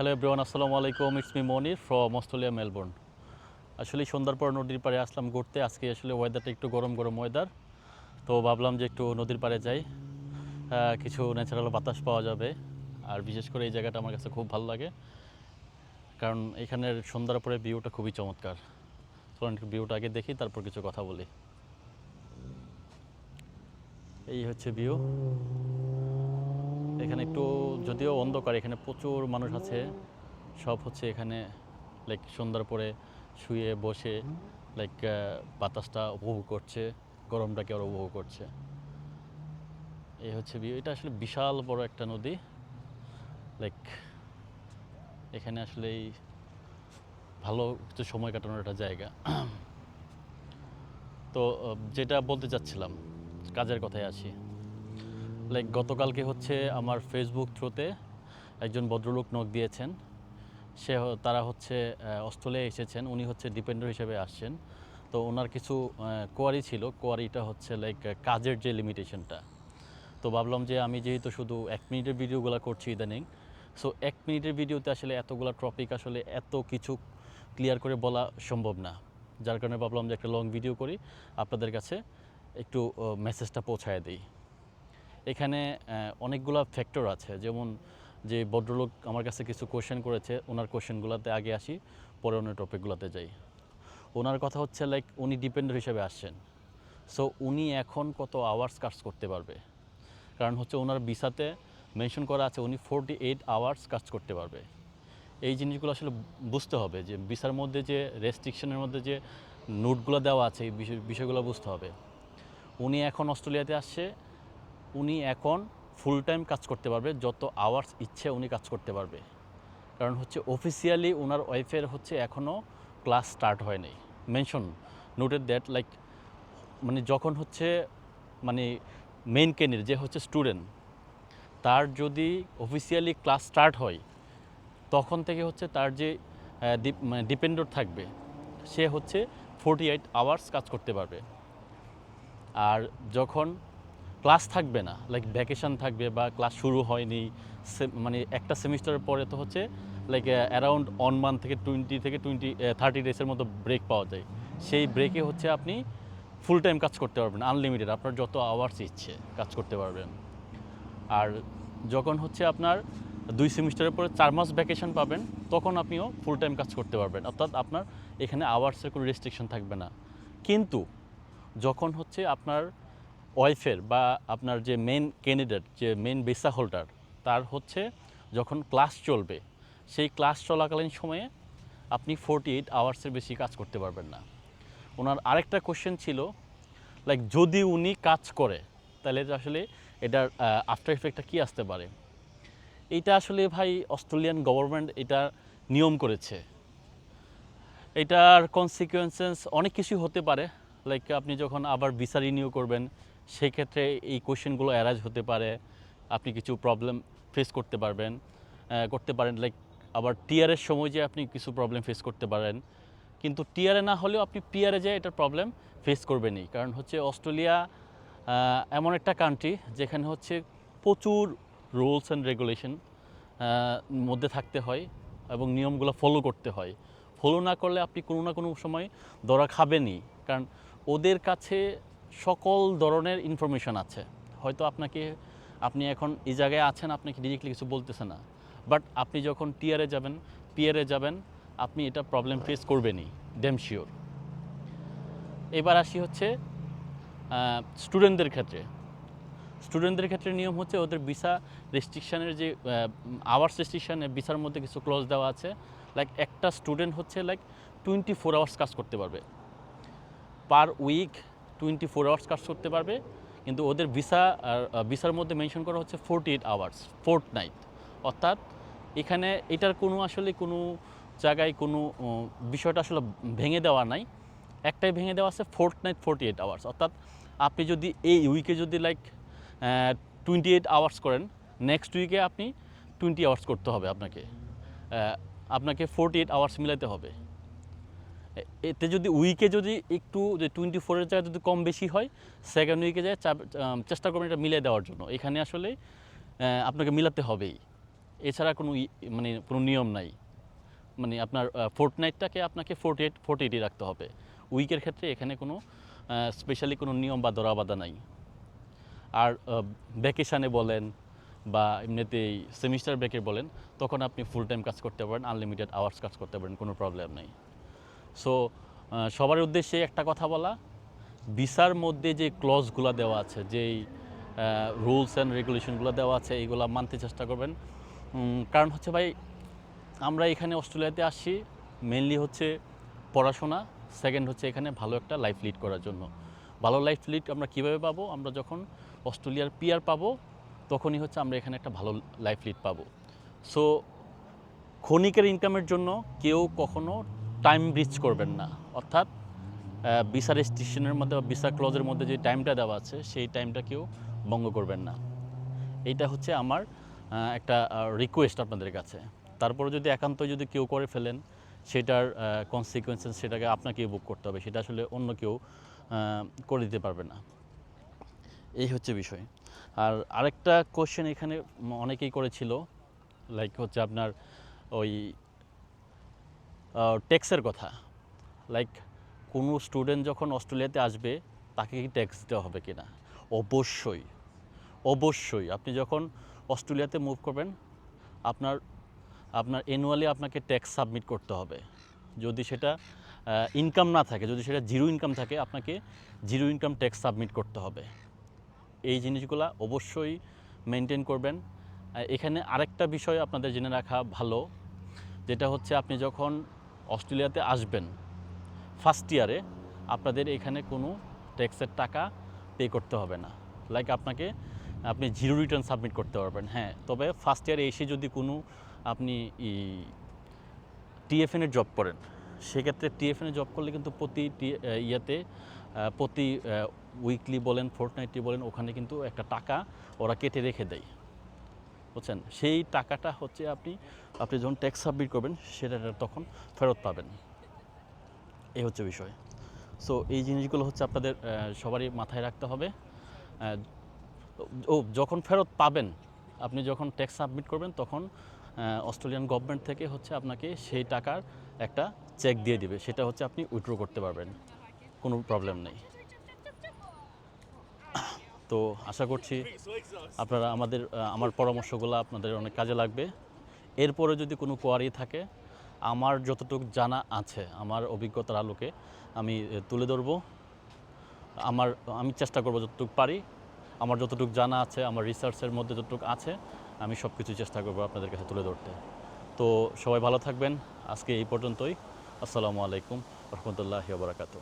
Hello everyone আসসালামু আলাইকুম it's me Moni from Australia Melbourne আসলে সন্ধ্যার পর নদীর পাড়ে আসলাম ঘুরতে। আজকে আসলে ওয়েদারটা একটু গরম গরম ওয়েদার তো ভাবলাম যে একটু নদীর পাড়ে যাই। কিছু ন্যাচারাল বাতাস পাওয়া যাবে। আর বিশেষ করে এই জায়গাটা আমার কাছে খুব ভালো লাগে। কারণ এখানের সন্ধ্যার পরে ভিউটা খুবই চমৎকার। চলুন একটু ভিউটা আগে দেখি, তারপর কিছু কথা বলি। এই হচ্ছে ভিউ এখানে একটু যদিও অন্ধকার, এখানে প্রচুর মানুষ আছে। সব হচ্ছে এখানে লাইক সন্ধ্যার পরে শুয়ে বসে লাইক বাতাসটা উপভোগ করছে, গরমটাকে ওরা উপভোগ করছে। এই হচ্ছে ভিউ এটা আসলে বিশাল বড় একটা নদী। লাইক এখানে আসলে এই ভালো কিছু সময় কাটানোর একটা জায়গা। তো যেটা বলতে চাচ্ছিলাম, কাজের কথায় আসি। লাইক গতকালকে হচ্ছে আমার ফেসবুক থ্রুতে একজন ভদ্রলোক নখ দিয়েছেন। সে তারা হচ্ছে অস্ট্রেলিয়া এসেছেন। উনি হচ্ছে ডিপেন্ডার হিসেবে আসছেন। তো ওনার কিছু কোয়ারি ছিল। কোয়ারিটা হচ্ছে লাইক কাজের যে লিমিটেশনটা তো ভাবলাম যে আমি যেহেতু শুধু এক মিনিটের ভিডিওগুলো করছি ইদানিং সো এক মিনিটের ভিডিওতে আসলে এতগুলো টপিক আসলে এত কিছু ক্লিয়ার করে বলা সম্ভব না। যার কারণে ভাবলাম যে একটা লং ভিডিও করি। আপনাদের কাছে একটু মেসেজটা পৌঁছায় দিই। এখানে অনেকগুলো ফ্যাক্টর আছে। যেমন যে ভদ্রলোক আমার কাছে কিছু কোশ্চেন করেছে, ওনার কোশ্চেনগুলোতে আগে আসি, পরে অন্য টপিকগুলোতে যাই। ওনার কথা হচ্ছে লাইক উনি ডিপেন্ডার হিসেবে আসছেন। সো উনি এখন কত আওয়ার্স কাজ করতে পারবে? কারণ হচ্ছে ওনার ভিসাতে মেনশন করা আছে, উনি ফোরটি এইট আওয়ার্স কাজ করতে পারবে। এই জিনিসগুলো আসলে বুঝতে হবে যে, ভিসার মধ্যে যে রেস্ট্রিকশনের মধ্যে যে নোটগুলো দেওয়া আছে, এই বিষয়, বিষয়গুলো বুঝতে হবে। উনি এখন অস্ট্রেলিয়াতে আসছে উনি এখন ফুল টাইম কাজ করতে পারবে, যত আওয়ার্স ইচ্ছে উনি কাজ করতে পারবে। কারণ হচ্ছে অফিসিয়ালি ওনার ওয়াইফের হচ্ছে এখনও ক্লাস স্টার্ট হয়নি মেনশন নোটেড দ্যাট লাইক মানে যখন হচ্ছে মানে মেইন কেনের যে হচ্ছে স্টুডেন্ট তার যদি অফিসিয়ালি ক্লাস স্টার্ট হয়, তখন থেকে হচ্ছে তার যে মানে ডিপেন্ডর থাকবে, সে হচ্ছে ফোরটি এইট আওয়ার্স কাজ করতে পারবে। আর যখন ক্লাস থাকবে না লাইক ভ্যাকেশন থাকবে বা ক্লাস শুরু হয়নি মানে একটা সেমিস্টারের পরে তো হচ্ছে লাইক অ্যারাউন্ড ওয়ান মান্থ থেকে টোয়েন্টি থেকে টোয়েন্টি থার্টি ডেজের মতো ব্রেক পাওয়া যায়। সেই ব্রেকে হচ্ছে আপনি ফুল টাইম কাজ করতে পারবেন আনলিমিটেড আপনার যত আওয়ার্স ইচ্ছে কাজ করতে পারবেন। আর যখন হচ্ছে আপনার দুই সেমিস্টারের পরে চার মাস ভ্যাকেশন পাবেন, তখন আপনিও ফুল টাইম কাজ করতে পারবেন, অর্থাৎ আপনার এখানে আওয়ার্সের কোনো রেস্ট্রিকশন থাকবে না। কিন্তু যখন হচ্ছে আপনার ওয়াইফের বা আপনার যে মেন ক্যান্ডিডেট যে মেন ভিসা হোল্ডার তার হচ্ছে যখন ক্লাস চলবে, সেই ক্লাস চলাকালীন সময়ে আপনি ফোরটি এইট আওয়ার্সের বেশি কাজ করতে পারবেন না। ওনার আরেকটা কোশ্চেন ছিল লাইক যদি উনি কাজ করে, তাহলে আসলে এটার আফটার ইফেক্টটা কী আসতে পারে? এটা আসলে ভাই অস্ট্রেলিয়ান গভর্নমেন্ট এটা নিয়ম করেছে। এটার কনসিকুয়েন্সেস অনেক কিছু হতে পারে লাইক আপনি যখন আবার ভিসা রিনিউ করবেন, সেক্ষেত্রে এই কোশ্চেনগুলো অ্যারাইজ হতে পারে। আপনি কিছু প্রবলেম ফেস করতে পারবেন। করতে পারেন লাইক আবার টিআরের সময় যে আপনি কিছু প্রবলেম ফেস করতে পারেন। কিন্তু টিআরএ না হলেও আপনি পিআরে যে এটার প্রবলেম ফেস করবেনই। কারণ হচ্ছে অস্ট্রেলিয়া এমন একটা কান্ট্রি যেখানে হচ্ছে প্রচুর রুলস অ্যান্ড রেগুলেশন মধ্যে থাকতে হয় এবং নিয়মগুলো ফলো করতে হয়। ফলো না করলে আপনি কোনো না কোনো সময় ধরা খাবেনই। কারণ ওদের কাছে সকল ধরনের ইনফরমেশন আছে। হয়তো আপনাকে, আপনি এখন এই জায়গায় আছেন, আপনাকে ডিরেক্টলি কিছু বলতেছে না। বাট আপনি যখন টিয়ারে যাবেন পিআরে যাবেন, আপনি এটা প্রবলেম ফেস করবেনই ড্যাম শিওর এবার আসি হচ্ছে স্টুডেন্টদের ক্ষেত্রে। স্টুডেন্টদের ক্ষেত্রে নিয়ম হচ্ছে ওদের ভিসা রেস্ট্রিকশানের যে আওয়ার্স রেস্ট্রিকশানে ভিসার মধ্যে কিছু ক্লজ দেওয়া আছে। লাইক একটা স্টুডেন্ট হচ্ছে লাইক টোয়েন্টি ফোর আওয়ার্স কাজ করতে পারবে। Per week twenty four hours কাজ করতে পারবে। কিন্তু ওদের ভিসা ভিসার মধ্যে মেনশন করা হচ্ছে forty eight hours fortnight অর্থাৎ এখানে এটার কোনো আসলে কোনো জায়গায় কোনো বিষয়টা আসলে ভেঙে দেওয়া নাই। একটাই ভেঙে দেওয়া আছে fortnight forty eight hours অর্থাৎ আপনি যদি এই উইকে যদি লাইক টোয়েন্টি এইট আওয়ার্স করেন নেক্সট উইকে আপনি টোয়েন্টি আওয়ার্স করতে হবে আপনাকে। আপনাকে ফোরটি এইট আওয়ার্স মিলাতে হবে। এতে যদি উইকে যদি একটু, যে টোয়েন্টি ফোরের জায়গায় যদি কম বেশি হয় সেকেন্ড উইকে যায় চেষ্টা করবেন এটা মিলিয়ে দেওয়ার জন্য। এখানে আসলে আপনাকে মিলাতে হবেই। এছাড়া কোনো মানে কোনো নিয়ম নাই। মানে আপনার ফোর্টনাইটটাকে আপনাকে ফোর্টি এইট ফোর্টি এইটই রাখতে হবে। উইকের ক্ষেত্রে এখানে কোনো স্পেশালি কোনো নিয়ম বা দরাবাধা নাই। আর ভ্যাকেশানে বলেন বা এমনিতেই সেমিস্টার ব্রেকে বলেন, তখন আপনি ফুল টাইম কাজ করতে পারেন আনলিমিটেড আওয়ার্স কাজ করতে পারেন, কোনো প্রবলেম নেই। সো সবার উদ্দেশ্যে একটা কথা বলা। ভিসার মধ্যে যে ক্লজগুলো দেওয়া আছে, যেই রুলস অ্যান্ড রেগুলেশনগুলো দেওয়া আছে, এইগুলো মানতে চেষ্টা করবেন। কারণ হচ্ছে ভাই, আমরা এখানে অস্ট্রেলিয়াতে আসি মেনলি হচ্ছে পড়াশোনা সেকেন্ড হচ্ছে এখানে ভালো একটা লাইফ লিড করার জন্য। ভালো লাইফ লিড আমরা কীভাবে পাবো? আমরা যখন অস্ট্রেলিয়ার পিয়ার পাবো, তখনই হচ্ছে আমরা এখানে একটা ভালো লাইফ লিড পাবো। সো ক্ষণিকের ইনকামের জন্য কেউ কখনো টাইম ব্রিচ করবেন না। অর্থাৎ ভিসা রেজিস্ট্রেশনের মধ্যে বা ভিসা ক্লজের মধ্যে যে টাইমটা দেওয়া আছে, সেই টাইমটা কেউ ভঙ্গ করবেন না। এইটা হচ্ছে আমার একটা রিকোয়েস্ট আপনাদের কাছে। তারপরে যদি একান্ত যদি কেউ করে ফেলেন, সেটার কনসিকুয়েন্সেস সেটাকে আপনাকে বুক করতে হবে। সেটা আসলে অন্য কেউ করে দিতে পারবে না। এই হচ্ছে বিষয়। আর আরেকটা কোশ্চেন এখানে অনেকেই করেছিল লাইক হচ্ছে আপনার ওই ট্যাক্সের কথা। লাইক কোনো স্টুডেন্ট যখন অস্ট্রেলিয়াতে আসবে, তাকে কি ট্যাক্স দেওয়া হবে কি না অবশ্যই। অবশ্যই। আপনি যখন অস্ট্রেলিয়াতে মুভ করবেন, আপনার আপনার অ্যানুয়ালি আপনাকে ট্যাক্স সাবমিট করতে হবে। যদি সেটা ইনকাম না থাকে, যদি সেটা জিরো ইনকাম থাকে, আপনাকে জিরো ইনকাম ট্যাক্স সাবমিট করতে হবে। এই জিনিসগুলো অবশ্যই মেনটেন করবেন। এখানে আরেকটা বিষয় আপনাদের জেনে রাখা ভালো, যেটা হচ্ছে আপনি যখন অস্ট্রেলিয়াতে আসবেন ফার্স্ট ইয়ারে আপনাদের এখানে কোনো ট্যাক্সের টাকা পে করতে হবে না। লাইক আপনাকে, আপনি জিরো রিটার্ন সাবমিট করতে পারবেন হ্যাঁ। তবে ফার্স্ট ইয়ারে এসে যদি কোনো আপনি টিএফএনের জব করেন, সেক্ষেত্রে টিএফএনের জব করলে কিন্তু প্রতি ইয়েতে প্রতি উইকলি বলেন ফোর্টনাইটলি বলেন, ওখানে কিন্তু একটা টাকা ওরা কেটে রেখে দেয়। বুঝছেন সেই টাকাটা হচ্ছে আপনি আপনি যখন ট্যাক্স সাবমিট করবেন, সেটা তখন ফেরত পাবেন। এই হচ্ছে বিষয়। সো এই জিনিসগুলো হচ্ছে আপনাদের সবারই মাথায় রাখতে হবে। ও, যখন ফেরত পাবেন, আপনি যখন ট্যাক্স সাবমিট করবেন, তখন অস্ট্রেলিয়ান গভর্নমেন্ট থেকে হচ্ছে আপনাকে সেই টাকার একটা চেক দিয়ে দিবে। সেটা হচ্ছে আপনি উইথড্র করতে পারবেন। কোনো প্রবলেম নেই। তো আশা করছি আপনারা আমাদের আমার পরামর্শগুলো আপনাদের অনেক কাজে লাগবে। এরপরে যদি কোনো কোয়ারি থাকে, আমার যতটুকু জানা আছে, আমার অভিজ্ঞতার আলোকে আমি তুলে ধরবো। আমার, আমি চেষ্টা করব যতটুকু পারি। আমার যতটুকু জানা আছে, আমার রিসার্চের মধ্যে যতটুকু আছে, আমি সব কিছু চেষ্টা করব আপনাদের কাছে তুলে ধরতে। তো সবাই ভালো থাকবেন। আজকে এই পর্যন্তই। আসসালামু আলাইকুম। রহমতুল্লাহি বারাকাতু